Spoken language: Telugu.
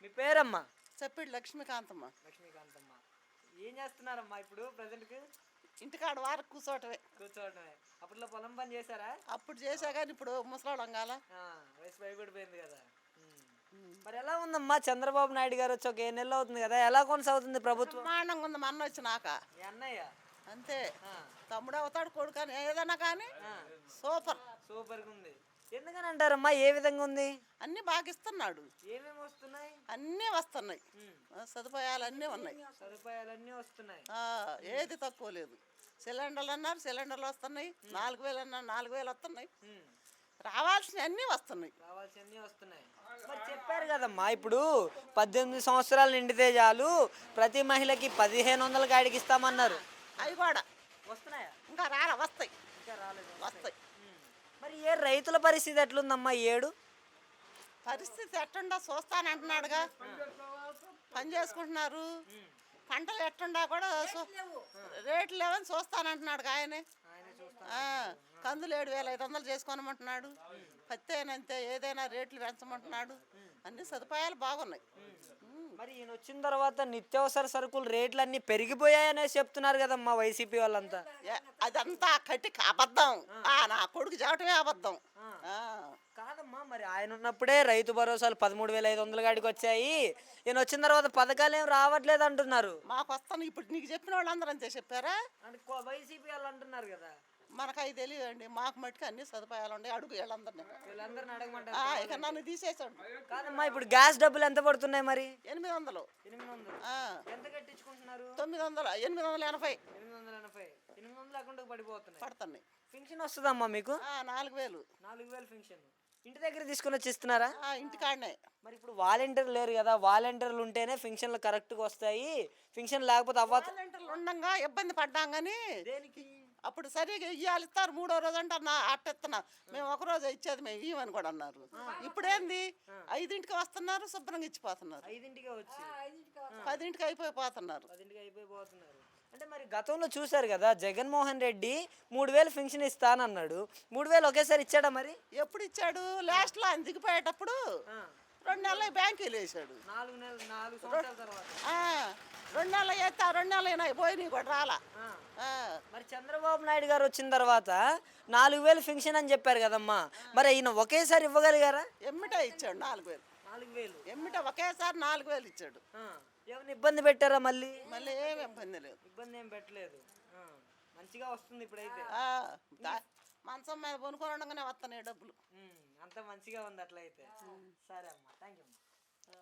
మీ పేరమ్మా? చెప్పాడు లక్ష్మీకాంతమ్మ. లక్ష్మీకాంతమ్మ. ఏం చేస్తున్నారమ్మా ఇప్పుడు ప్రజెంట్కి? ఇంటికాడ వారకు కూర్చోటమే. కూర్చోవటమే అప్పట్లో పొలం పని చేశారా? అప్పుడు చేసా కానీ ఇప్పుడు ముసలాళ్ళం కాల. వయసు భయపడిపోయింది కదా. మరి ఎలా ఉందమ్మా? చంద్రబాబు నాయుడు గారు వచ్చి ఒక ఏ నెలలు అవుతుంది కదా ఎలా కొనసాగుతుంది ప్రభుత్వం? బ్రహ్మాండంగా ఉంది మన అన్న వచ్చినాక మీ అన్నయ్య? అంతే. తమ్ముడు అవుతాడు కొడుకు అని ఏదైనా కానీ సూపర్. సూపర్గా ఉంది. ఎందుకని అంటారమ్మా ఏ విధంగా ఉంది? అన్నీ బాగా ఇస్తున్నాడు. ఏమేమి వస్తున్నాయి? అన్నీ వస్తున్నాయి. సదుపాయాలు అన్నీ ఉన్నాయి. సదుపాయాలన్నీ వస్తున్నాయి. ఆ, ఏది తక్కువ లేదు. సిలిండర్లు అన్నారు సిలిండర్లు వస్తున్నాయి. నాలుగు వేలు అన్నారు నాలుగు వేలు వస్తున్నాయి. రావాల్సినవి అన్నీ వస్తున్నాయి. రావాల్సినవి వస్తున్నాయి. మరి చెప్పారు కదమ్మా ఇప్పుడు పద్దెనిమిది సంవత్సరాలు నిండితే చాలు ప్రతి మహిళకి పదిహేను వందల కాడికి ఇస్తామన్నారు. అవి కూడా. వస్తున్నాయా? ఇంకా రాలే వస్తాయి. ఇంకా రాలేదు. వస్తాయి. మరి ఏ రైతుల పరిస్థితి ఎట్లుందమ్మా ఏడు? పరిస్థితి ఎట్టుండో చూస్తానంటున్నాడుగా పని చేసుకుంటున్నారు. పంటలు ఎట్టుండా కూడా రేట్లు లేవని చూస్తానంటున్నాడు ఆయనే. ఆయన కందులు ఏడు వేల ఐదు వందలు చేసుకోనమంటున్నాడు. పత్తి అయినంతే ఏదైనా రేట్లు పెంచమంటున్నాడు. అన్ని సదుపాయాలు బాగున్నాయి. మరి ఈయన వచ్చిన తర్వాత నిత్యావసర సరుకులు రేట్లు అన్ని పెరిగిపోయాయనే చెప్తున్నారు కదమ్మా వైసీపీ వాళ్ళంతా. అదంతా కట్టిక అబద్ధం. ఆ, నా కొడుకు చెప్పటమే అబద్ధం. కాదమ్మా మరి ఆయన ఉన్నప్పుడే రైతు భరోసాలు పదమూడు వేల ఐదు వందల కాడికి వచ్చాయి. ఈయన వచ్చిన తర్వాత పథకాలు ఏం రావట్లేదు అంటున్నారు. మాకు వస్తాను. ఇప్పుడు నీకు చెప్పిన వాళ్ళందరూ అంతే చెప్పారా? వైసీపీ వాళ్ళు అంటున్నారు కదా. మనకు అవి తెలియదండి. మాకు మట్టుకు అన్ని సదుపాయాలు ఉన్నాయి. అడుగు వీళ్ళందరినీ. వీళ్ళందరిని అడగమంటారు. ఆ, ఇక నన్ను తీసేసాడు కాదమ్మా ఇప్పుడు గ్యాస్ డబ్బులు ఎంత పడుతున్నాయి మరి? ఎనిమిది వందలు. ఎనిమిది వందలు. ఆ, ఎంత కట్టించుకుంటున్నారు? తొమ్మిది వందలు ఎనిమిది వందల ఎనభై. ఎనిమిది వందల ఎనభై. ఎనిమిది వందల అకౌంట్కి పడిపోతున్నాయి. పడుతున్నాయి. పెన్షన్ వస్తుందమ్మా మీకు? ఆ, నాలుగు వేలు. నాలుగు వేలు పెన్షన్ ఇంటి దగ్గర తీసుకుని వచ్చి ఇస్తున్నారా? ఆ, ఇంటికాడనే మరి ఇప్పుడు వాలంటీర్లు లేరు కదా. వాలంటీర్లు ఉంటేనే పెన్షన్లు కరెక్ట్గా వస్తాయి. పెన్షన్ లేకపోతే అవ్వ వాలంటీర్లు ఉండంగా ఇబ్బంది పడ్డాం కానీ దేనికి అప్పుడు సరిగా ఇయ్యాలి ఇస్తారు. మూడో రోజు అంటే అన్న అట్టిస్తున్నా మేము ఒక రోజు ఇచ్చేది మేము ఇవ్వని కూడా అన్నారు. ఇప్పుడేంది? ఐదింటికి వస్తున్నారు శుభ్రంగా ఇచ్చిపోతున్నారు. ఐదింటికే వచ్చి. పదింటికి అయిపోయిపోతున్నారు. పదింటికి అయిపోయిపోతున్నారు. అంటే మరి గతంలో చూశారు కదా జగన్మోహన్ రెడ్డి మూడు వేలు పెన్షన్ ఇస్తానన్నాడు. మూడు వేలు ఒకేసారి ఇచ్చాడా మరి? ఎప్పుడు ఇచ్చాడు? లాస్ట్లో ఆయన దిగిపోయేటప్పుడు రెండు నెలలు బ్యాంకీలు వేసాడు రెండు నెలలు వేస్తే ఆ రెండు నెలలు పోయినాయి కూడా రాలా మరి చంద్రబాబు నాయుడు గారు వచ్చిన తర్వాత నాలుగు వేలు పెన్షన్ అని చెప్పారు కదమ్మా. మరి ఈయన ఒకేసారి ఇవ్వగలిగారా? ఎమ్మిటే ఇచ్చాడు నాలుగు వేలు. నాలుగు వేలు. ఎమ్మిట ఒకేసారి నాలుగు వేలు ఇచ్చాడు. ఏమైనా ఇబ్బంది పెట్టారా మళ్ళీ? మళ్ళీ ఏమి ఇబ్బంది లేదు. ఇబ్బంది ఏం పెట్టలేదు. మంచిగా వస్తుంది ఇప్పుడైతే. మంచం మీద కొనుక్కొని ఉండగానే వస్తున్నాయి డబ్బులు. అంత మంచిగా ఉంది అట్లయితే. సరే అమ్మా. Thank you